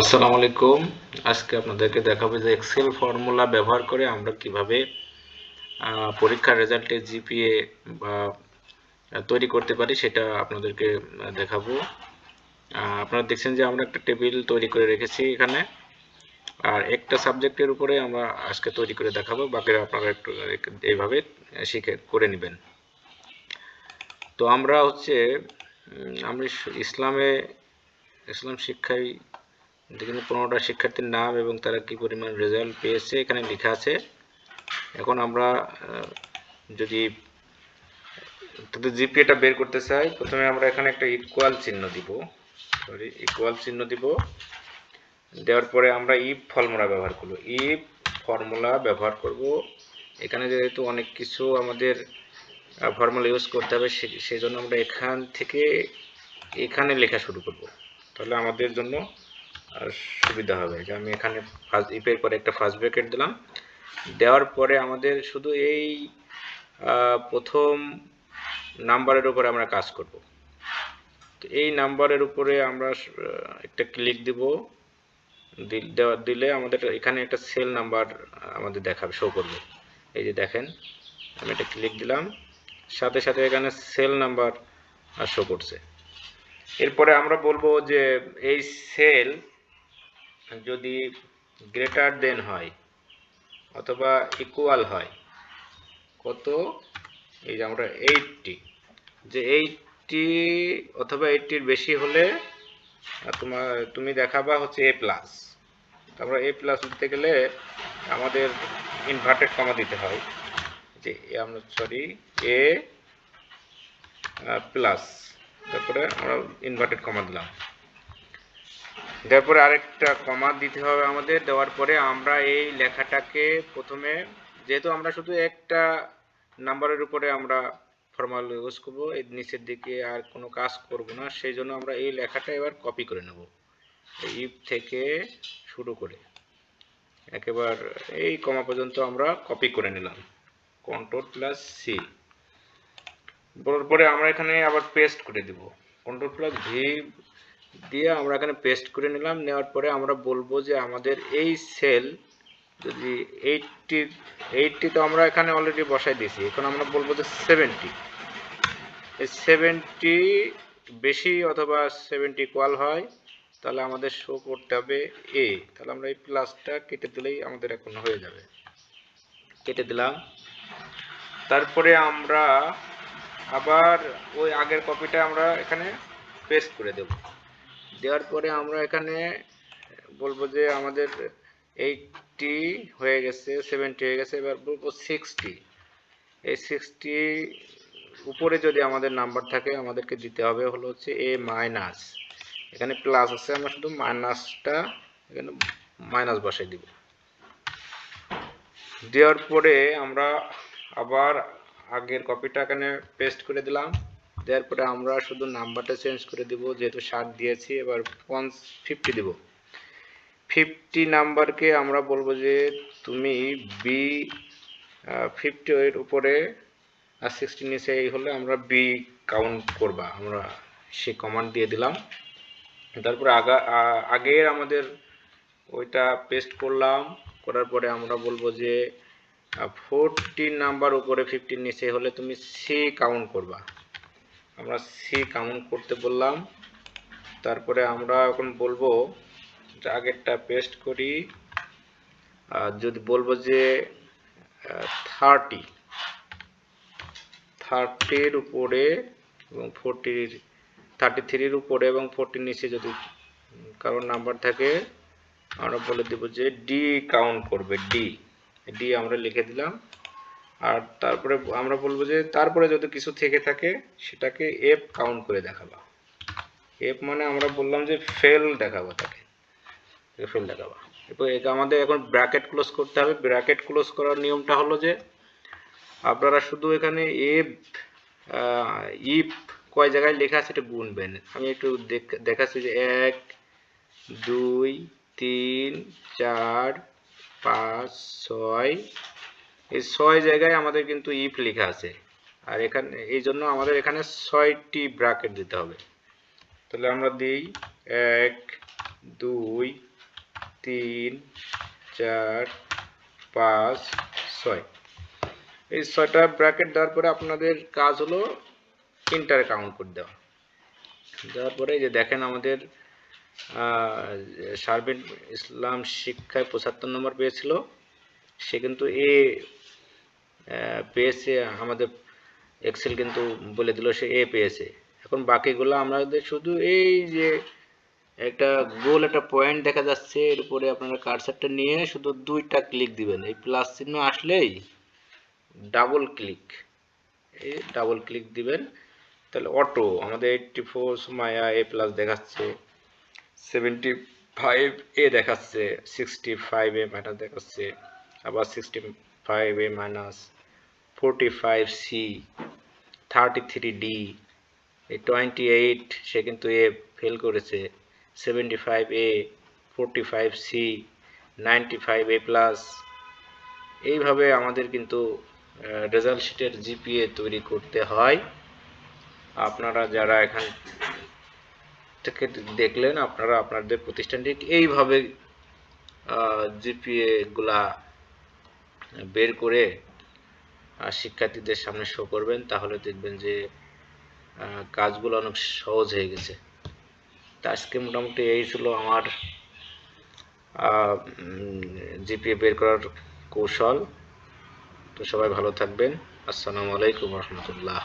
আসসালামু আলাইকুম। আজকে আপনাদেরকে দেখাবো যে এক্সেল ফর্মুলা ব্যবহার করে আমরা কীভাবে পরীক্ষার রেজাল্টে জিপিএ বা তৈরি করতে পারি সেটা আপনাদেরকে দেখাবো। আপনারা দেখছেন যে আমরা একটা টেবিল তৈরি করে রেখেছি এখানে। আর একটা সাবজেক্টের উপরে আমরা আজকে তৈরি করে দেখাবো, বাকিরা আপনারা একটু এইভাবে শিখে, করে নেবেন। তো আমরা হচ্ছে আমি ইসলামে, ইসলাম শিক্ষায় যেখানে পনেরোটা শিক্ষার্থীর নাম এবং তারা কি পরিমাণ রেজাল্ট পেয়েছে, এখানে লেখা আছে। এখন আমরা যদি তাদের জিপিএটা বের করতে চাই, প্রথমে আমরা এখানে একটা ইকুয়াল চিহ্ন দিব। সরি ইকুয়াল চিহ্ন দিব। দেওয়ার পরে আমরা ইফ ফর্মুলা ব্যবহার করব। ইফ ফর্মুলা ব্যবহার করব। এখানে যেহেতু অনেক কিছু আমাদের ফর্মুলা ইউজ করতে হবে সেই জন্য আমরা এখান থেকে এখানে লেখা শুরু করব। তাহলে আমাদের জন্য সুবিধা হবে যে আমি এখানে ফার্স্ট ইফের পরে একটা ফার্স্ট ব্র্যাকেট দিলাম। দেওয়ার পরে আমাদের শুধু এই প্রথম নাম্বারের উপরে আমরা কাজ করব। তো এই নাম্বারের উপরে আমরা একটা ক্লিক দিব। দিলে আমাদের এখানে একটা সেল নাম্বার আমাদের দেখাবে শো করবে। এই যে দেখেন, আমি একটা ক্লিক দিলাম। সাথে সাথে এখানে সেল নাম্বার শো করছে। এরপরে আমরা বলব যে এই সেল যদি গ্রেটার দেন হয়, অথবা ইকুয়াল হয়, কত? এই যে আমরা এইটটি যে এইটটি অথবা এইটটির বেশি হলে তোমার, তুমি দেখাবা হচ্ছে এ প্লাস তারপরে এ প্লাস দিতে গেলে আমাদের ইনভার্টেড কমা দিতে হয়। যে আমরা সরি এ প্লাস তারপরে আমরা ইনভার্টেড কমা দিলাম। তারপরে আরেকটা কমা দিতে হবে আমাদের। দেওয়ার পরে আমরা এই লেখাটাকে প্রথমে, যেহেতু আমরা শুধু একটা নাম্বারের উপরে আমরা ফর্মাল ইউজ করব এর নিচের দিকে আর কোনো কাজ করব না, সেই জন্য আমরা এই লেখাটা এবার কপি করে নেব। ইফ থেকে শুরু করে একেবার এই কমা পর্যন্ত আমরা কপি করে নিলাম। কন্ট্রোল প্লাস সি বলার পরে আমরা এখানে আবার পেস্ট করে দিব। কন্ট্রোল প্লাস ভি দিয়ে আমরা এখানে পেস্ট করে নিলাম। নেওয়ার পরে আমরা বলব যে আমাদের এই সেল যদি এইটটি এইটটি তো আমরা এখানে অলরেডি বসাই দিয়েছি। এখন আমরা বলব যে সেভেন্টি এই সেভেন্টি বেশি অথবা সেভেন্টি ইকুয়াল হয়, তাহলে আমাদের শো করতে হবে এ তাহলে আমরা এই প্লাসটা কেটে দিলেই আমাদের এখন হয়ে যাবে। কেটে দিলাম। তারপরে আমরা আবার ওই আগের কপিটা আমরা এখানে পেস্ট করে দেব। দেওয়ার পরে আমরা এখানে বলব যে আমাদের এইটটি হয়ে গেছে সেভেন্টি হয়ে গেছে, এবার বলব সিক্সটি এই সিক্সটি উপরে যদি আমাদের নাম্বার থাকে, আমাদেরকে দিতে হবে হলো হচ্ছে এ মাইনাস এখানে প্লাস আছে, আমরা শুধু মাইনাসটা এখানে মাইনাস বসাই দিব। দেওয়ার পরে আমরা আবার আগের কপিটা এখানে পেস্ট করে দিলাম। দেওয়ার পরে আমরা শুধু নাম্বারটা চেঞ্জ করে দিব, যেহেতু ষাট দিয়েছি, এবার পঞ্চ ফিফটি দিব। ফিফটি নাম্বারকে আমরা বলব যে তুমি বি ফিফটি এর উপরে আর সিক্সটি নিচে এই হলে আমরা বি কাউন্ট করবা। আমরা সে কমান্ড দিয়ে দিলাম। তারপরে আগা আগের আমাদের ওইটা পেস্ট করলাম। করার পরে আমরা বলব যে ফোরটিন নাম্বার উপরে ফিফটিন নিচে হলে তুমি সি কাউন্ট করবা। আমরা সি কাউন্ট করতে বললাম। তারপরে আমরা এখন বলব যে আগেরটা পেস্ট করি। আর যদি বলব যে থার্টি থার্টির উপরে এবং ফোরটির থার্টি থ্রির উপরে এবং ফোরটির নিচে যদি কারোর নাম্বার থাকে, আমরা বলে দেব যে ডি কাউন্ট করবে ডি ডি আমরা লিখে দিলাম। আর তারপরে আমরা বলব যে তারপরে যদি কিছু থেকে থাকে, সেটাকে এফ কাউন্ট করে দেখাবা। এফ মানে আমরা বললাম যে ফেল দেখাবো তাকে। ফেল দেখাবা। এরপর আমাদের এখন ব্র্যাকেট ক্লোজ করতে হবে। ব্র্যাকেট ক্লোজ করার নিয়মটা হলো যে আপনারা শুধু এখানে এফ ইফ কয় জায়গায় লেখা আছে এটা গুনবেন। আমি একটু দেখ- দেখাচ্ছি যে এক, দুই, তিন, চার, পাঁচ, ছয় এই ছয় জায়গায় আমাদের কিন্তু ইফ লেখা আছে। আর এখানে এই জন্য আমাদের এখানে ছয়টি ব্র্যাকেট দিতে হবে। তাহলে আমরা দিই এক দুই তিন চার পাঁচ ছয়। এই ছয়টা ব্র্যাকেট দেওয়ার পরে আপনাদের কাজ হলো ইন্টারে কাউন্ট করে দেওয়া। দেওয়ার পরে যে দেখেন আমাদের আহ, শারবিন ইসলাম শিক্ষায় পঁচাত্তর নম্বর পেয়েছিল। সে কিন্তু এ পেয়েছে, আমাদের এক্সেল কিন্তু বলে দিল সে এ পেয়েছে। এখন বাকিগুলো আমাদের শুধু এই যে একটা গোল, একটা পয়েন্ট দেখা যাচ্ছে, এর উপরে আপনারা কারসারটা নিয়ে শুধু দুইটা ক্লিক দিবেন। এই প্লাস চিহ্ন আসলেই ডাবল ক্লিক এই ডাবল ক্লিক দিবেন, তাহলে অটো আমাদের এইটটি ফোর মায়া এ প্লাস দেখাচ্ছে সেভেন্টি ফাইভ এ দেখাচ্ছে সিক্সটি ফাইভ এ মাইনাস দেখাচ্ছে। আবার sixty five A minus forty five C thirty three D এই টোয়েন্টি এইট সে কিন্তু এ ফেল করেছে। Seventy five A forty five C ninety five A plus এইভাবে আমাদের কিন্তু রেজাল্ট শিটের জিপিএ তৈরি করতে হয়। আপনারা যারা এখান থেকে দেখলেন, আপনারা আপনাদের প্রতিষ্ঠানটি এইভাবে জিপিএ গুলা বের করে শিক্ষার্থীদের সামনে শো করবেন, তাহলে দেখবেন যে কাজগুলো অনেক সহজ হয়ে গেছে। তা আজকে মোটামুটি এই ছিল আমার জিপিএ বের করার কৌশল। তো সবাই ভালো থাকবেন। আসসালামু আলাইকুম রহমতুল্লাহ।